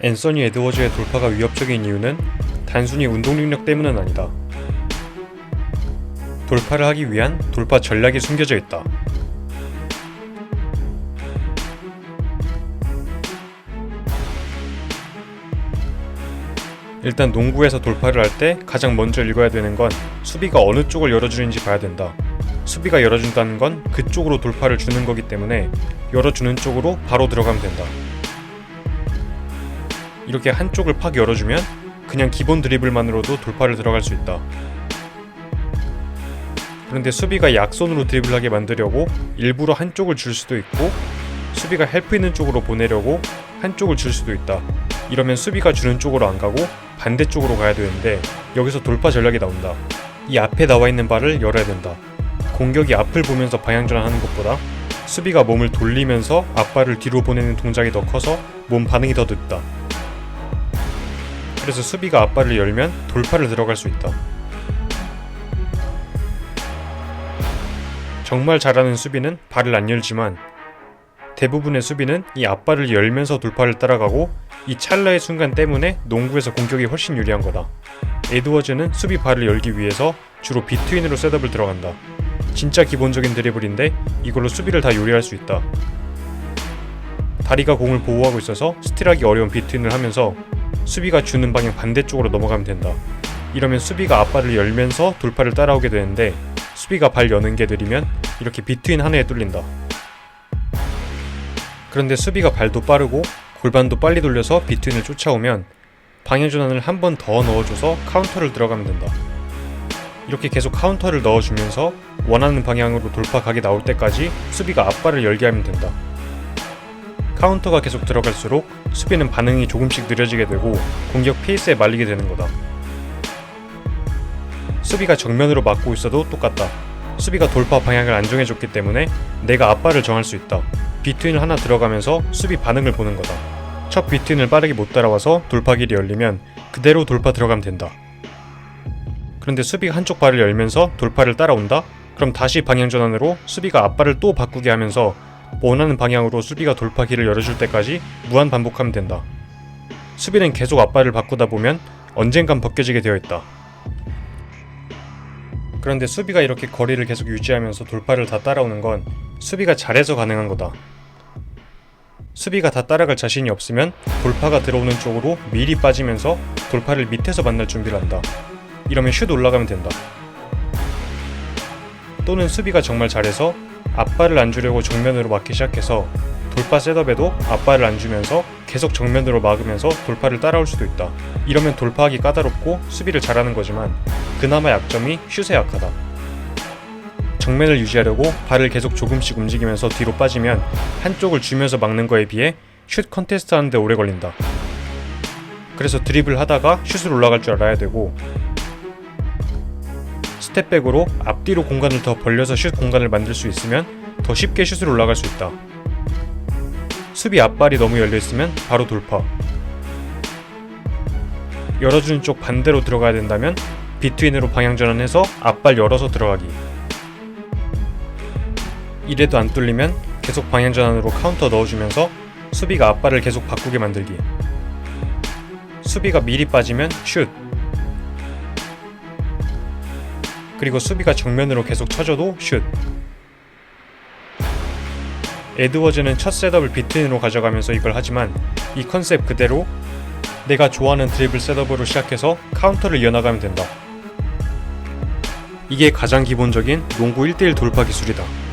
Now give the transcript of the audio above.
앤서니 에드워즈의 돌파가 위협적인 이유는 단순히 운동 능력 때문은 아니다. 돌파를 하기 위한 돌파 전략이 숨겨져 있다. 일단 농구에서 돌파를 할 때 가장 먼저 읽어야 되는 건 수비가 어느 쪽을 열어주는지 봐야 된다. 수비가 열어준다는 건 그쪽으로 돌파를 주는 거기 때문에 열어주는 쪽으로 바로 들어가면 된다. 이렇게 한쪽을 팍 열어주면 그냥 기본 드리블만으로도 돌파를 들어갈 수 있다. 그런데 수비가 약손으로 드리블하게 만들려고 일부러 한쪽을 줄 수도 있고 수비가 헬프 있는 쪽으로 보내려고 한쪽을 줄 수도 있다. 이러면 수비가 주는 쪽으로 안 가고 반대쪽으로 가야 되는데 여기서 돌파 전략이 나온다. 이 앞에 나와 있는 발을 열어야 된다. 공격이 앞을 보면서 방향 전환하는 것보다 수비가 몸을 돌리면서 앞발을 뒤로 보내는 동작이 더 커서 몸 반응이 더 늦다. 그래서 수비가 앞발을 열면 돌파를 들어갈 수 있다. 정말 잘하는 수비는 발을 안 열지만 대부분의 수비는 이 앞발을 열면서 돌파를 따라가고 이 찰나의 순간 때문에 농구에서 공격이 훨씬 유리한 거다. 에드워즈는 수비 발을 열기 위해서 주로 비트윈으로 셋업을 들어간다. 진짜 기본적인 드리블인데 이걸로 수비를 다 요리할 수 있다. 다리가 공을 보호하고 있어서 스틸하기 어려운 비트윈을 하면서 수비가 주는 방향 반대쪽으로 넘어가면 된다. 이러면 수비가 앞발을 열면서 돌파를 따라오게 되는데 수비가 발 여는 게 느리면 이렇게 비트윈 하나에 뚫린다. 그런데 수비가 발도 빠르고 골반도 빨리 돌려서 비트윈을 쫓아오면 방향 전환을 한 번 더 넣어줘서 카운터를 들어가면 된다. 이렇게 계속 카운터를 넣어주면서 원하는 방향으로 돌파 각이 나올 때까지 수비가 앞발을 열게 하면 된다. 카운터가 계속 들어갈수록 수비는 반응이 조금씩 느려지게 되고 공격 페이스에 말리게 되는 거다. 수비가 정면으로 막고 있어도 똑같다. 수비가 돌파 방향을 안 정해줬기 때문에 내가 앞발을 정할 수 있다. 비트윈을 하나 들어가면서 수비 반응을 보는 거다. 첫 비트윈을 빠르게 못 따라와서 돌파 길이 열리면 그대로 돌파 들어가면 된다. 그런데 수비가 한쪽 발을 열면서 돌파를 따라온다? 그럼 다시 방향 전환으로 수비가 앞발을 또 바꾸게 하면서 원하는 방향으로 수비가 돌파길을 열어줄 때까지 무한 반복하면 된다. 수비는 계속 앞발을 바꾸다 보면 언젠간 벗겨지게 되어 있다. 그런데 수비가 이렇게 거리를 계속 유지하면서 돌파를 다 따라오는 건 수비가 잘해서 가능한 거다. 수비가 다 따라갈 자신이 없으면 돌파가 들어오는 쪽으로 미리 빠지면서 돌파를 밑에서 만날 준비를 한다. 이러면 슛 올라가면 된다. 또는 수비가 정말 잘해서 앞발을 안 주려고 정면으로 막기 시작해서 돌파 셋업에도 앞발을 안 주면서 계속 정면으로 막으면서 돌파를 따라올 수도 있다. 이러면 돌파하기 까다롭고 수비를 잘하는 거지만 그나마 약점이 슛에 약하다. 정면을 유지하려고 발을 계속 조금씩 움직이면서 뒤로 빠지면 한쪽을 주면서 막는 거에 비해 슛 컨테스트 하는데 오래 걸린다. 그래서 드리블 하다가 슛을 올라갈 줄 알아야 되고 스텝백으로 앞뒤로 공간을 더 벌려서 슛 공간을 만들 수 있으면 더 쉽게 슛을 올라갈 수 있다. 수비 앞발이 너무 열려 있으면 바로 돌파. 열어주는 쪽 반대로 들어가야 된다면 비트윈으로 방향 전환해서 앞발 열어서 들어가기. 이래도 안 뚫리면 계속 방향 전환으로 카운터 넣어주면서 수비가 앞발을 계속 바꾸게 만들기. 수비가 미리 빠지면 슛. 그리고 수비가 정면으로 계속 쳐줘도 슛. 에드워즈는 첫 셋업을 비트인으로 가져가면서 이걸 하지만 이 컨셉 그대로 내가 좋아하는 드리블 셋업으로 시작해서 카운터를 이어나가면 된다. 이게 가장 기본적인 농구 1대1 돌파 기술이다.